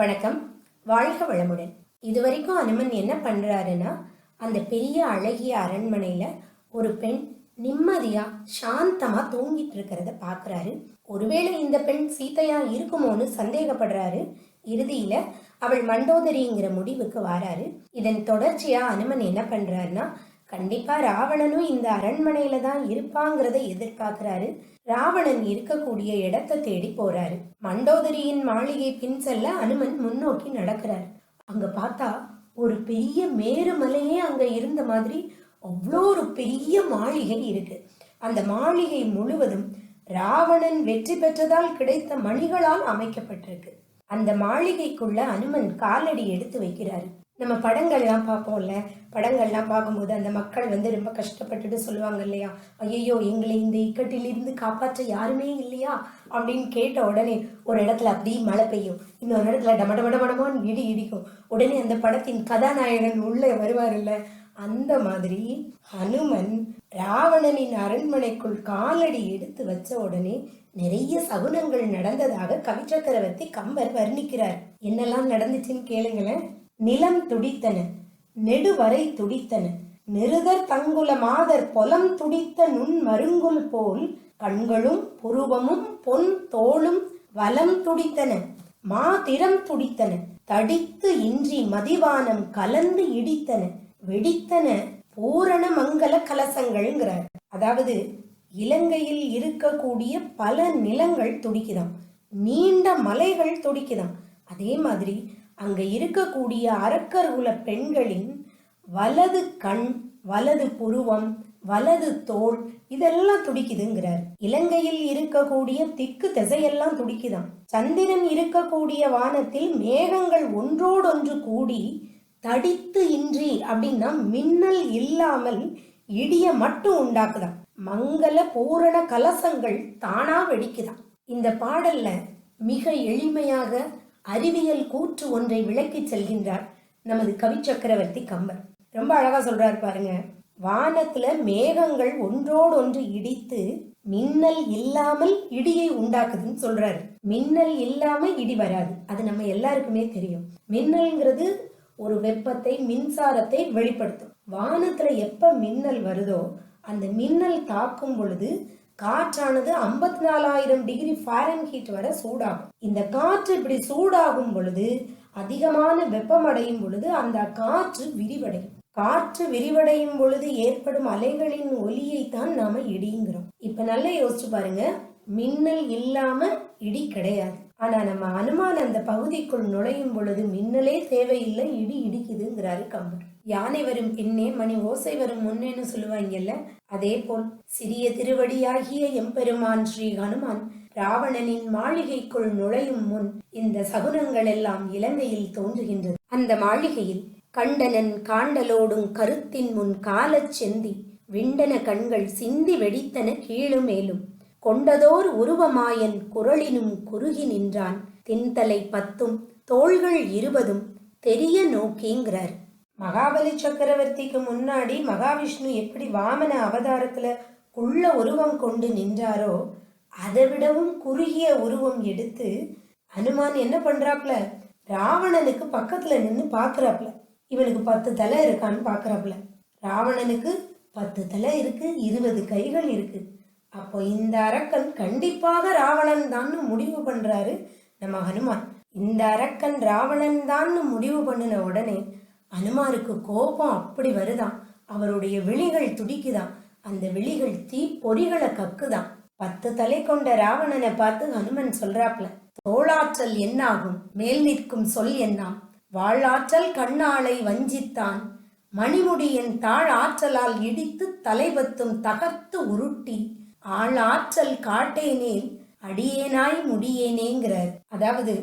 வணக்கம். வாழ்க வளமுடன். இதுவரைக்கும் அனுமன் என்ன பண்ணுறாருன்னா அந்த பெரிய அழகிய அரண்மனையில் ஒரு பெண் நிம்மதியாக சாந்தமாக தூங்கிட்டு இருக்கிறத பார்க்குறாரு ஒருவேளை இந்த பெண் சீதையா இருக்குமோன்னு சந்தேகப்படுறாரு. இறுதியில அவள் மண்டோதரிங்கிற முடிவுக்கு வாராரு. இதன் தொடர்ச்சியா அனுமன் என்ன பண்றாருன்னா கண்டிப்பா ராவணனும் இந்த அரண்மனையில தான் இருப்பாங்கிறத எதிர்பார்க்கிறாரு. ராவணன் இருக்கக்கூடிய இடத்தை தேடி போறாரு. மண்டோதரியின் மாளிகை பின் செல்ல அனுமன் முன்னோக்கி நடக்கிறார். அங்க பார்த்தா ஒரு பெரிய மேருமலையே அங்க இருந்த மாதிரி அவ்வளோ ஒரு பெரிய மாளிகை இருக்கு. அந்த மாளிகை முழுவதும் ராவணன் வெற்றி பெற்றதால் கிடைத்த மணிகளால் அமைக்கப்பட்டிருக்கு. அந்த மாளிகைக்குள்ள அனுமன் காலடி எடுத்து வைக்கிறாரு. நம்ம படங்கள்லாம் பார்ப்போம்ல. படங்கள்லாம் பார்க்கும்போது அந்த மக்கள் வந்து ரொம்ப கஷ்டப்பட்டுட்டு சொல்லுவாங்க இல்லையா? ஐயோ எங்களை இந்த இக்கட்டிலிருந்து காப்பாற்ற யாருமே இல்லையா? அப்படின்னு கேட்ட உடனே ஒரு இடத்துல அப்படியே மழை பெய்யும். இன்னொரு இடத்துல டம டம டமடமான்னு இடி இடிக்கும். உடனே அந்த படத்தின் கதாநாயகன் உள்ளே வருவார்ல அந்த மாதிரி ஹனுமன் ராவணனின் அரண்மனைக்குள் காலடி எடுத்து வச்ச உடனே நிறைய சகுனங்கள் நடந்ததாக கவிச்சக்கரவர்த்தி கம்பர் வர்ணிக்கிறார். என்னெல்லாம் நடந்துச்சுன்னு கேளுங்களேன். நிலம் துடித்தன நெடுவரை துடித்தன. நிருதர் தங்குல மாதர் பொலம் துடித்த நுண் மருங்குல் போல் கண்களும் புருவமும் பொன் தோளும் வலம் துடித்தன மாதிரம் துடித்தன. தடித்து இன்றி மதிவானம் கலந்து இடித்தன வெடித்தன பூரண மங்கல கலசங்கள்ங்கிறார். அதாவது இலங்கையில் இருக்கக்கூடிய பல நிலங்கள் துடிக்குதாம். நீண்ட மலைகள் துடிக்குதாம். அதே மாதிரி அங்கு இருக்கக்கூடிய அரக்கர்குல பெண்களின் வலது கண் வலது புருவம் வலது தோல் இதெல்லாம் துடிக்குதுங்கிறார். இலங்கையில் இருக்கக்கூடிய திக்கு திசையெல்லாம் துடிக்குதாம். சந்திரன் இருக்கக்கூடிய வானத்தில் மேகங்கள் ஒன்றோடொன்று கூடி தடித்து இன்றி அப்படின்னா மின்னல் இல்லாமல் இடிய மட்டும் உண்டாக்குதாம். மங்கள பூரண கலசங்கள் தானா வெடிக்குதான் இந்த பாடல்ல மிக எளிமையாக அறிவியல் கூற்று ஒன்றை விளக்கிச் செல்கின்றார் நமது கவி சக்கரவர்த்தி கம்பர் ரொம்ப அழகா சொல்றாரு பாருங்க வானத்துல மேகங்கள் ஒன்றோடு ஒன்று இடித்து மின்னல் இல்லாமல் இடியை உண்டாக்குதுன்னு சொல்றாரு. மின்னல் இல்லாம இடி வராது. அது நம்ம எல்லாருக்குமே தெரியும். மின்னல்ங்கிறது ஒரு வெப்பத்தை மின்சாரத்தை வெளிப்படுத்தும். வானத்துல எப்ப மின்னல் வருதோ அந்த மின்னல் தாக்கும் பொழுது காற்றானது ஐம்பத்தி நாலாயிரம் டிகிரி ஃபாரன்ஹீட் வரை சூடாகும். இந்த காற்று இப்படி சூடாகும் பொழுது அதிகமான வெப்பமடையும் பொழுது அந்த காற்று விரிவடையும். காற்று விரிவடையும் பொழுது ஏற்படும் அலைகளின் ஒலியை தான் நாம இடிங்கிறோம். இப்ப நல்லா யோசிச்சு பாருங்க. மின்னல் இல்லாம இடி கிடையாது. ஆனா நம்ம அனுமான் அந்த பகுதிக்குள் நுழையும் பொழுது மின்னலே தேவையில்லை இடி இடிக்குதுங்கிறாரு கம்பர் யானை வரும் பின்னே மணி ஓசை வரும் முன்னேன்னு சொல்லுவாங்கல்ல? அதே போல் சிறிய திருவடியாகிய எம்பெருமான் ஸ்ரீ ஹனுமான் ராவணனின் மாளிகைக்குள் நுழையும் முன் இந்த சகுனங்கள் எல்லாம் இலங்கையில் தோன்றுகின்றது. அந்த மாளிகையில் கண்டனன் காண்டலோடும் கருத்தின் முன் காலச் செந்தி விண்டன கண்கள் சிந்தி வெடித்தன கீழும் மேலும் கொண்டதோர் உருவமாயன் குரலினும் குறுகி நின்றான். தின்தலை பத்தும் தோள்கள் இருபதும் தெரிய நோக்கிங்கிறார். மகாபலி சக்கரவர்த்திக்கு முன்னாடி மகாவிஷ்ணு எப்படி வாமன அவதாரத்தில் உள்ள உருவம் கொண்டு நின்றாரோ அதை விடவும் குறுகிய உருவம் எடுத்து அனுமான் என்ன பண்ணுறாப்புல ராவணனுக்கு பக்கத்தில் நின்று பாக்குறாப்ல. இவனுக்கு பத்து தலை இருக்கான்னு பாக்குறாப்ல. ராவணனுக்கு பத்து தலை இருக்கு இருபது கைகள் இருக்கு. அப்போ இந்த அரக்கன் கண்டிப்பாக ராவணன் தான் முடிவு பண்ணுறாரு நம்ம ஹனுமான். இந்த அரக்கன் ராவணன் தான் முடிவு பண்ணின உடனே அனுமாருக்கு கோபம் அப்படி வருதாம் அவருடைய விழிகள் துடிக்குதான் அந்த விழிகள் தீ பொறிகளை கக்குதான் பத்து தலை கொண்ட ராவணனை பார்த்து ஹனுமன் சொல்றாப்ல தோளாற்றல் என்னாகும்? மேல் நிற்கும் சொல் என்னாம்? வாழாற்றல் கண்ணாளை வஞ்சித்தான். மணிமுடியின் தாழ் ஆற்றலால் இடித்து தலைபத்தும் தகர்த்து உருட்டி ஆள் ஆற்றல் காட்டேனே அடியேனாய் முடியேனேங்கிறார். அதாவது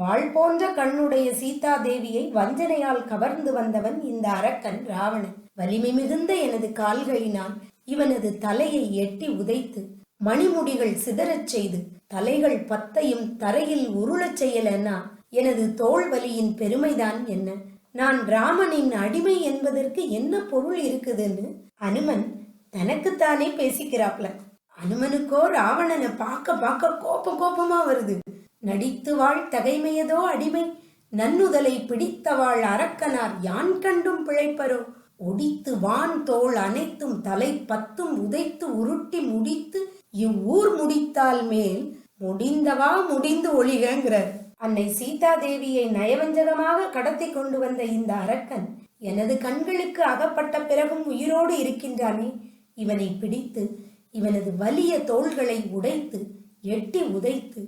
வாழ் போன்ற கண்ணுடைய சீதா தேவியை வஞ்சனையால் கவர்ந்து வந்தவன் இந்த அரக்கன் ராவணன். வலிமை மிகுந்த எனது கால்களினால் இவனது தலையை எட்டி உதைத்து மணிமுடிகள் சிதறச் செய்து தலைகள் பத்தையும் தரையில் உருளச் செய்யலனா எனது தோல் வலியின் பெருமைதான் என்ன? நான் ராமனின் அடிமை என்பதற்கு என்ன பொருள் இருக்குதுன்னு அனுமன் தனக்குத்தானே பேசிக்கிறாப்ல. அனுமனுக்கோ ராவணனை பார்க்க பார்க்க கோபம் கோபமா வருது. நடித்து வாழ் தகைமையதோ அடிமை? நன்னுதலை பிடித்தவாள் அரக்கனார் யான் கண்டும் பிழைப்பரோ? ஒடித்து வான் தோள் அனைத்தும் தலை பத்தும் உதைத்து உருட்டி முடித்து இவ்வூர் முடித்தால் மேல் முடிந்தவா முடிந்து ஒளிகங்கிறார் அன்னை சீதா தேவியை நயவஞ்சகமாக கடத்தி கொண்டு வந்த இந்த அரக்கன் எனது கண்களுக்கு அகப்பட்ட பிறகும் உயிரோடு இருக்கின்றானே? இவனை பிடித்து இவனது வலிய தோள்களை உடைத்து எட்டி உதைத்து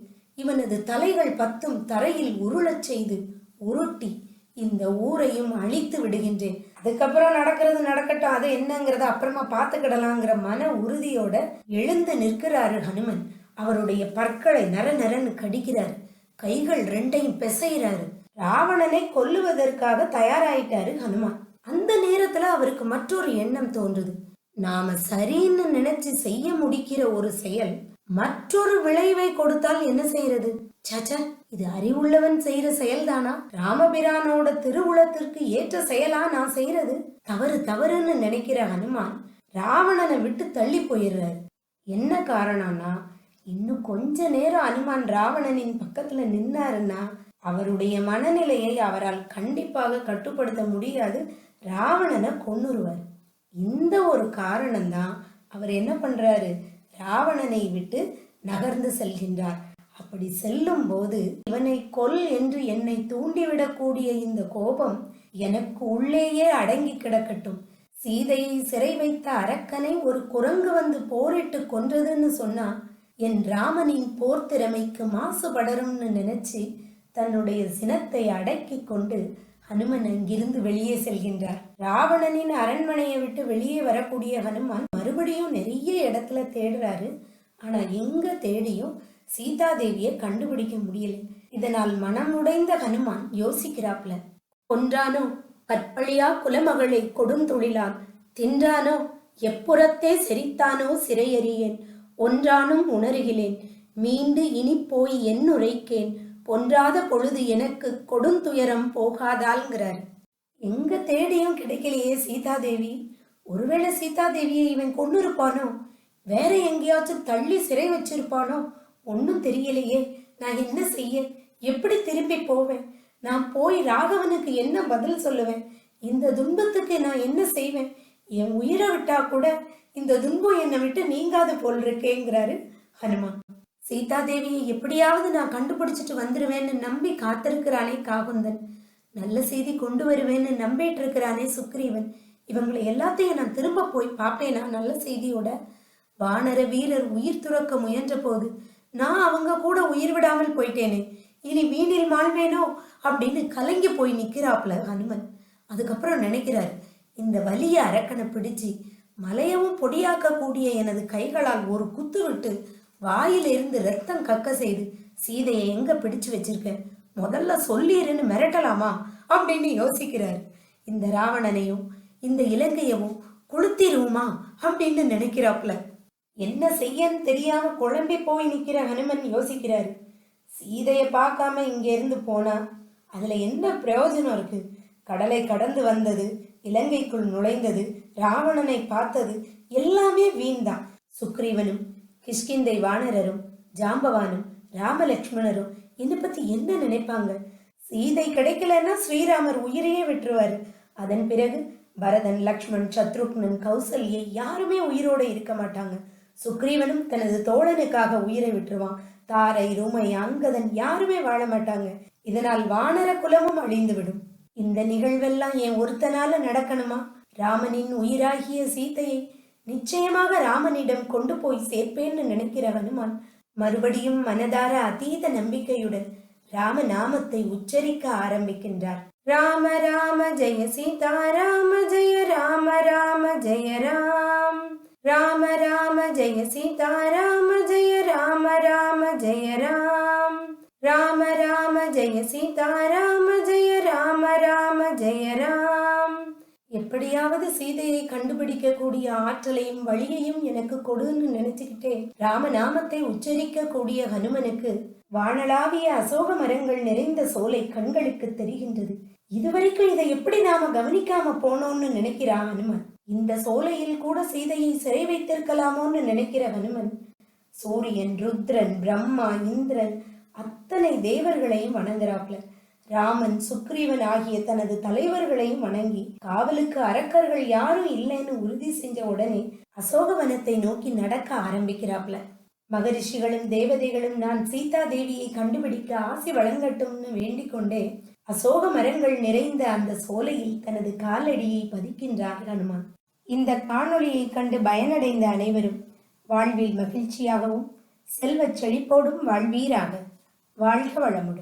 இவனது தலைகள் பத்தும் தரையில் உருளச் செய்து உருட்டி இந்த ஊரையும் அழித்து விடுகின்றேன். அதுக்கப்புறம் நடக்கிறது நடக்கட்டும் அது என்னங்கிறத அப்புறமா பார்த்துக்கிடலாங்கிற மன உறுதியோட எழுந்து நிற்கிறாரு ஹனுமன். அவருடைய பற்களை நர நரன்னு கடிக்கிறாரு. கைகள் ரெண்டையும் பிசைகிறாரு. ராவணனை கொல்லுவதற்காக தயாராயிட்டாரு ஹனுமான். அந்த நேரத்துல அவருக்கு மற்றொரு எண்ணம் தோன்றுது. நாம சரின்னு நினைச்சு செய்ய முடிக்கிற ஒரு செயல் மற்றொரு விளைவை கொடுத்தால் என்ன செய்யறது சச்ச இது அறிவுள்ளவன் செய்யற செயல்தானா? ராமபிரானோட திருவுளத்திற்கு ஏற்ற செயலா நான் செய்யறது தவறு தவறுன்னு நினைக்கிற ஹனுமான் ராவணனை விட்டு தள்ளி போயிடுறாரு. என்ன காரணம்னா இன்னும் கொஞ்ச நேரம் அனுமான் ராவணனின் பக்கத்துல நின்னாருன்னா அவருடைய மனநிலையை அவரால் கண்டிப்பாக கட்டுப்படுத்த முடியாது ராவணனை கொன்னுருவார். இந்த ஒரு காரணம்தான் அவர் என்ன பண்றாரு? ராவணனை விட்டு நகர்ந்து செல்கின்றார். அப்படி செல்லும் போது இவனை கொல் என்று என்னை தூண்டிவிடக்கூடிய இந்த கோபம் எனக்கு உள்ளேயே அடங்கி கிடக்கட்டும். சீதையை சிறை வைத்த அரக்கனை ஒரு குரங்கு வந்து போரிட்டு கொன்றதுன்னு சொன்னா என் ராமனின் போர் திறமைக்கு மாசுபடரும்னு நினைச்சு தன்னுடைய சினத்தை அடக்கி கொண்டு ஹனுமன் அங்கிருந்து வெளியே செல்கின்றார். ராவணனின் அரண்மனையை விட்டு வெளியே வரக்கூடிய ஹனுமான் மறுபடியும் நிறைய இடத்துல தேடுறாரு. ஆனா எங்க தேடியும் சீதாதேவியை கண்டுபிடிக்க முடியல. இதனால் மனம் உடைந்த ஹனுமான் யோசிக்கிறாப்ல. கொன்றானோ? கற்பழியா குலமகளை கொடுந்தொழிலான். தின்றானோ? எப்புறத்தே செரித்தானோ சிறையறியேன். ஒன்றானும் உணருகிறேன். மீண்டு இனி போய் என் உரைக்கேன் பொன்றாத பொழுது எனக்கு கொடுந்துயரம் போகாதாள்ங்கிறார். எங்க தேடியும் கிடைக்கலையே சீதாதேவி. ஒருவேளை சீதாதேவியை இவன் கொண்டு இருப்பானோ வேற எங்கேயாச்சும் தள்ளி சிறை வச்சிருப்பானோ? ஒன்றும் தெரியலையே. நான் என்ன செய்ய? எப்படி திரும்பி போவேன்? நான் போய் ராகவனுக்கு என்ன பதில் சொல்லுவேன்? இந்த துன்பத்துக்கு நான் என்ன செய்வேன்? என் உயிரை விட்டா கூட இந்த துன்பம் என்னை விட்டு நீங்காது போல் இருக்கேங்கிறாரு ஹனுமான். சீதாதேவியை எப்படியாவது நான் கண்டுபிடிச்சிட்டு வந்துடுவேன்னு நம்பி காத்திருக்கிறானே காகுந்தன். நல்ல செய்தி கொண்டு வருவேன்னு நம்பிட்டு இருக்கிறானே சுக்ரீவன். இவங்களை எல்லாத்தையும் நான் திரும்ப போய் பார்ப்பேனா நல்ல செய்தியோட? வானர வீரர் உயிர் துறக்க முயன்ற போது நான் அவங்க கூட உயிர் விடாமல் போயிட்டேனே. இனி வீணில் மாழ்வேனோ அப்படின்னு கலங்கி போய் நிற்கிறாப்ல ஹனுமன். அதுக்கப்புறம் நினைக்கிறார் இந்த வலிய அரக்கனை பிடிச்சு மலையவும் பொடியாக்கக்கூடிய எனது கைகளால் ஒரு குத்து விட்டு வாயிலிருந்து ரத்தம் கக்க செய்து சீதையை எங்க பிடிச்சு வச்சிருக்க? முதல்ல சொல்லிருன்னு மிரட்டலாமா? அப்படின்னு யோசிக்கிறார். இந்த ராவணனையும் இந்த இலங்கையவும் குளுத்திருவோமா? அப்படின்னு நினைக்கிறாப்ல என்ன செய்யன்னு தெரியாம குழம்பி போய் நிக்கிற ஹனுமன் யோசிக்கிறாரு. சீதையை பார்க்காம இங்க இருந்து போனா அதுல என்ன பிரயோஜனம் இருக்கு? கடலை கடந்து வந்தது இலங்கைக்குள் நுழைந்தது ராவணனை பார்த்தது எல்லாமே வீண்தான். சுக்ரீவனும் கிஷ்கிந்தை வானரரும் ஜாம்பவானும் ராமலக்ஷ்மணரும் இதை பத்தி என்ன நினைப்பாங்க? சீதை கிடைக்கலன்னா ஸ்ரீராமர் உயிரையே விட்டுருவாரு. அதன் பிறகு பரதன் லக்ஷ்மண் சத்ருக்னன் கௌசல்யை யாருமே உயிரோட இருக்க மாட்டாங்க. சுக்ரீவனும் தனது தோழனுக்காக உயிரை விட்டுருவான். தாரை ரூமை அங்கதன் யாருமே வாழ மாட்டாங்க. இதனால் வானர குலமும் அழிந்துவிடும். இந்த நிகழ்வெல்லாம் என் ஒருத்தனால நடக்கணுமா? ராமனின் உயிராகிய சீதையை நிச்சயமாக ராமனிடம் கொண்டு போய் சேர்ப்பேன்னு நினைக்கிற ஹனுமான் மறுபடியும் மனதார அதீத நம்பிக்கையுடன் ராம நாமத்தை உச்சரிக்க ஆரம்பிக்கின்றார். ராம ராம ஜெய சீதா ராம ஜெய ராம ராம ஜெய ராம். ராம ராம ஜெய சீதா ராம ஜெய ராம ராம ஜெய ராம். ராம ராம ஜெய சீதா ராம ஜெய ராம ராம ஜெய ராம். எப்படியாவது சீதையை கண்டுபிடிக்கக்கூடிய ஆற்றலையும் வழியையும் எனக்கு கொடுன்னு நினைச்சுக்கிட்டே ராமநாமத்தை உச்சரிக்க கூடிய ஹனுமனுக்கு வானளாவிய அசோக மரங்கள் நிறைந்த சோலை கண்களுக்கு தெரிகின்றது. இதுவரைக்கும் இதை எப்படி நாம கவனிக்காம போனோம்னு நினைக்கிறா ஹனுமன்? இந்த சோலையில் கூட சீதையை சிறை வைத்திருக்கலாமோன்னு நினைக்கிற ஹனுமன்? சூரியன் ருத்ரன் பிரம்மா இந்திரன் அத்தனை தேவர்களையும் வணங்குறாப்ல. ராமன் சுக்ரீவன் ஆகிய தனது தலைவர்களையும் வணங்கி காவலுக்கு அரக்கர்கள் யாரும் இல்லைன்னு உறுதி செஞ்ச உடனே அசோகவனத்தை நோக்கி நடக்க ஆரம்பிக்கிறாப்ல. மகரிஷிகளும் தேவதைகளும் நான் சீதா தேவியை கண்டுபிடிக்க ஆசி வழங்கட்டும்னு வேண்டிக் கொண்டே அசோக மரங்கள் நிறைந்த அந்த சோலையில் தனது காலடியை பதிக்கின்றார் ஹனுமான் இந்த காணொளியை கண்டு பயனடைந்த அனைவரும் வாழ்வில் மகிழ்ச்சியாகவும் செல்வச் செழிப்போடும் வாழ்வீராக. வாழ்க வளமுடன்.